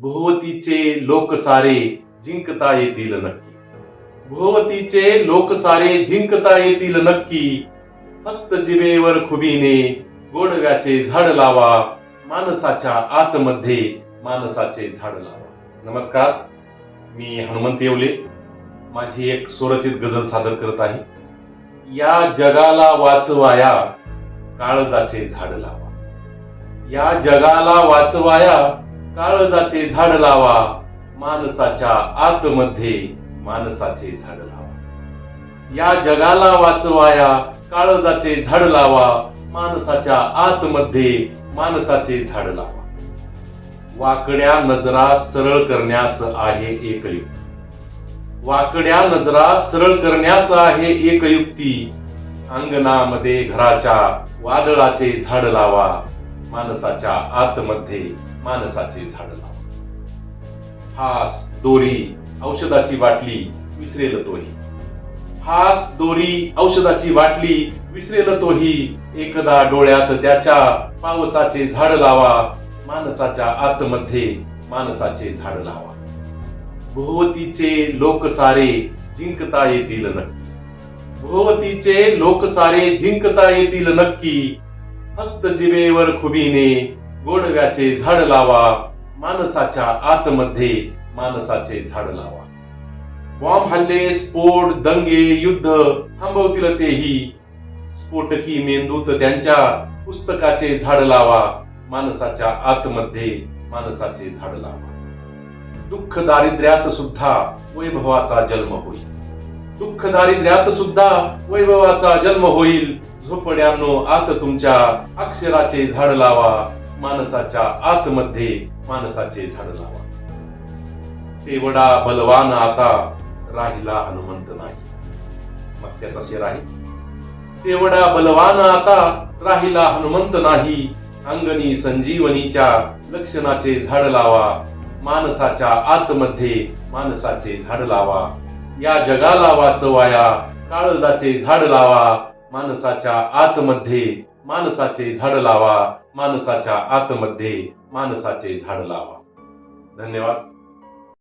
भोवतीचे लोक सारे जिंकता येतील नक्की. भोवतीचे लोक सारे जिंकता येतील नक्की. फक्त जिवेवर खुबीने गोडव्याचे झाड लावा माणसाच्या आतमध्ये माणसाचे झाड लावा. नमस्कार मी हनुमंत येवले. माझी एक स्वरचित गझल सादर करत आहे. या जगाला वाचवाया काळजाचे झाड लावा. या जगाला वाचवाया काळजाचे झाड लावा माणसाच्या आतमध्ये माणसाचे झाड लावा. या जगाला वाचवाया काळजाचे झाड लावा माणसाच्या आतमध्ये माणसाचे झाड लावा. वाकड्या नजरा सरळ करण्यास आहे एक युक्ती वाकड्या नजरा सरळ करण्यास आहे एक युक्ती अंगणामध्ये घराच्या वादळाचे झाड लावा. माणसाच्या आतमध्ये माणसाचे झाड लाव. फास दोरी औषधाची बाटली विसरेल तोही. फास दोरी औषधाची बाटली विसरेल तोही. एकदा डोळ्यात त्याच्या पावसाचे झाड लावा. माणसाच्या आतमध्ये माणसाचे झाड लावा. भोवतीचे लोक सारे जिंकता येतील नक्की. भोवतीचे लोक सारे जिंकता येतील नक्की. फक्त जिवेवर खुबीने गोडव्याचे झाड लावा माणसाच्या आतमध्ये माणसाचे झाड लावा. बॉम्ब हल्ले स्फोट दंगे युद्ध थांबवतील तेही. स्फोटकी मेंदूत त्यांच्या पुस्तकाचे झाड लावा माणसाच्या आतमध्ये माणसाचे झाड लावा. दुःख दारिद्र्यात सुद्धा वैभवाचा जन्म होईल. दुःख दारिद्र्यात सुद्धा वैभवाचा जन्म होईल. झोपड्यांनो आत तुमच्या अक्षराचे झाड लावा. माणसाच्या आतमध्ये माणसाचे झाड लावा. तेवढा बलवान आता राहिला हनुमंत नाही. मग त्याचा शेर आहे. तेवढा बलवान आता राहिला हनुमंत नाही. अंगणी संजीवनीच्या लक्षणाचे झाड लावा. माणसाच्या आतमध्ये माणसाचे झाड लावा. या जगाला वाचवाया काळजाचे झाड लावा माणसाच्या आतमध्ये माणसाचे झाड लावा माणसाच्या आतमध्ये माणसाचे झाड लावा. धन्यवाद.